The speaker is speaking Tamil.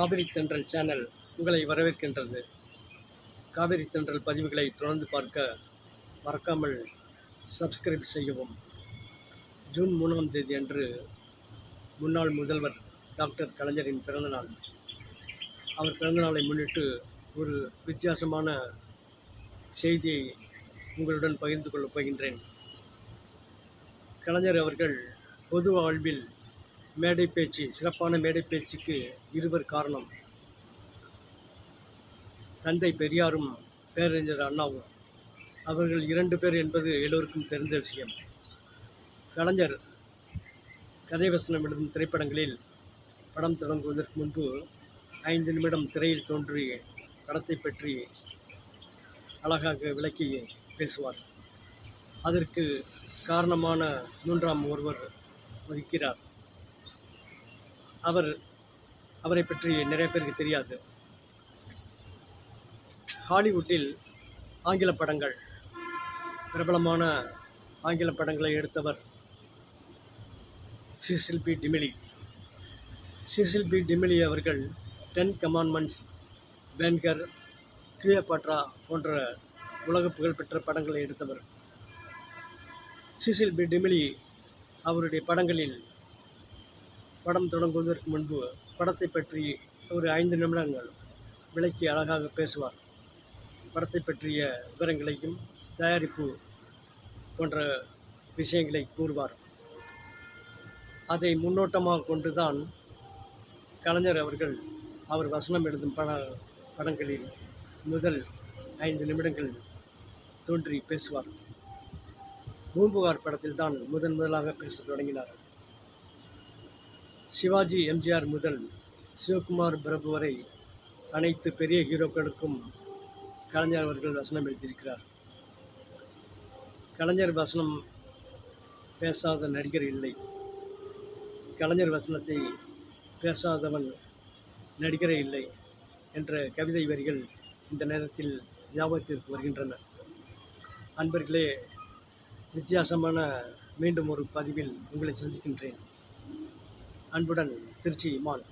காவிரி தென்றல் சேனல் உங்களை வரவேற்கின்றது. காவிரி தென்றல் பதிவுகளை தொடர்ந்து பார்க்க மறக்காமல் சப்ஸ்கிரைப் செய்யவும். ஜூன் மூணாம் தேதி அன்று முன்னாள் முதல்வர் டாக்டர் கலைஞரின் பிறந்தநாள் அவர் பிறந்தநாளை முன்னிட்டு ஒரு வித்தியாசமான செய்தியை உங்களுடன் பகிர்ந்து கொள்ளப் போகின்றேன். கலைஞர் அவர்கள் பொது வாழ்வில் மேடை பேச்சு சிறப்பான மேடை பேச்சுக்கு இருவர் காரணம். தந்தை பெரியாரும் பேரறிஞர் அண்ணாவும். அவர்கள் இரண்டு பேர் என்பது எல்லோருக்கும் தெரிந்த விஷயம். கலைஞர் கதைவசனம் எழுதும் திரைப்படங்களில் படம் தொடங்குவதற்கு முன்பு ஐந்து நிமிடம் திரையில் தோன்றி படத்தை பற்றி அழகாக விளக்கி பேசுவார். அதற்கு காரணமான மூன்றாம் ஒருவர் வகிக்கிறார் அவர் அவரை பற்றி நிறைய பேருக்கு தெரியாது. ஹாலிவுட்டில் ஆங்கில படங்கள் பிரபலமான ஆங்கில படங்களை எடுத்தவர் Cecil B. DeMille. Cecil B. DeMille அவர்கள் டென் கமாண்ட்மெண்ட்ஸ் பேன்கர் கிளியபாட்ரா போன்ற உலக புகழ்பெற்ற படங்களை எடுத்தவர். Cecil B. டிமிலி அவருடைய படங்களில் படம் தொடங்குவதற்கு முன்பு படத்தை பற்றி ஒரு ஐந்து நிமிடங்கள் விளக்கி அழகாக பேசுவார். படத்தை பற்றிய விவரங்களையும் தயாரிப்பு போன்ற விஷயங்களை கூறுவார். அதை முன்னோட்டமாக கொண்டு தான் கலைஞர் அவர்கள் அவர் வசனம் எழுதும் பட படங்களில் முதல் ஐந்து நிமிடங்கள் தோன்றி பேசுவார். பூம்புகார் படத்தில் தான் முதன் முதலாக பேசத் தொடங்கினார். சிவாஜி எம்ஜிஆர் முதல் சிவகுமார் பிரபு வரை அனைத்து பெரிய ஹீரோக்களுக்கும் கலைஞர் அவர்கள் வசனம் எழுதியிருக்கிறார். கலைஞர் வசனம் பேசாத நடிகர் இல்லை. கலைஞர் வசனத்தை பேசாதவன் நடிகரே இல்லை என்ற கவிதை வரிகள் இந்த நேரத்தில் ஞாபகத்திற்கு வருகின்றன. அன்பர்களே வித்தியாசமான மீண்டும் ஒரு பதிவில் உங்களை சந்திக்கின்றேன். அன்புடன் திருச்சி இமான்